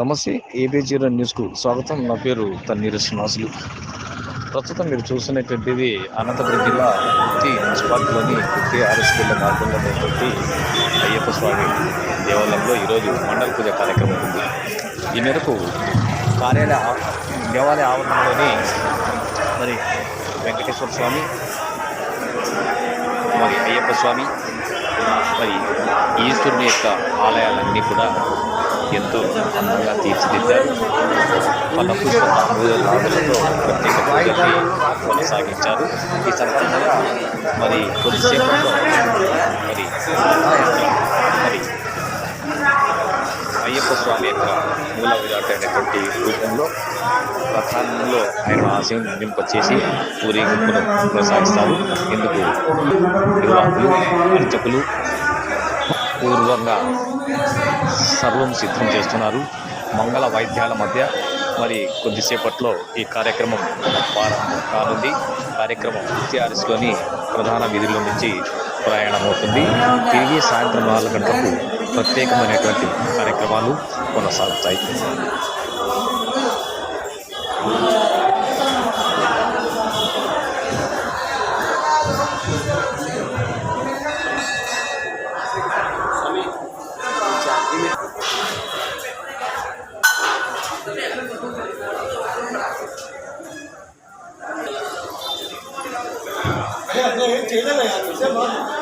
నమస్తే AB zero న్యూస్కు స్వాగతం. నా పేరు తన్నీరు శ్రీనివాసులు. ప్రస్తుతం మీరు చూస్తున్నటువంటిది అనంతపురం జిల్లా కుర్తి మున్సిపాలిటీలోని కుర్తి ఆర్ఎస్ జిల్లా మార్గంలో ఉన్నటువంటి అయ్యప్ప స్వామి దేవాలయంలో ఈరోజు మండల పూజ కార్యక్రమం ఉంది. ఈ మేరకు కార్యాలయ దేవాలయ ఆవరణలోని మరి వెంకటేశ్వర స్వామి మరి అయ్యప్ప స్వామి మరి ఈశ్వరుని యొక్క ఆలయాలన్నీ కూడా ఎంతో అందంగా తీర్చిదిద్దారు. పల పుష్ప ప్రత్యేక పూజల్ని కొనసాగించారు. ఈ సందర్భంగా మరి కొద్దిసేపట్లో మరి మరి అయ్యప్ప స్వామి యొక్క మూల విరాట్ అయినటువంటి రూపంలో రథంలో ఆయన ఆశీర్వదింపచేసి ఊరేగింపును కొనసాగిస్తారు. ఇందుకు నిర్వాహకులు అర్చకులు పూర్వంగా సర్వం సిద్ధం చేస్తున్నారు. మంగళ వైద్యాల మధ్య మరి కొద్దిసేపట్లో ఈ కార్యక్రమం ప్రారంభం కానుంది. కార్యక్రమం టీఆర్ఎస్లోని ప్రధాన వీధుల నుంచి ప్రయాణమవుతుంది. తిరిగి సాయంత్రం నాలుగు గంటలకు pertengahan kategori karikawalu pada saat itu. kami jam lagi ayo cek lagi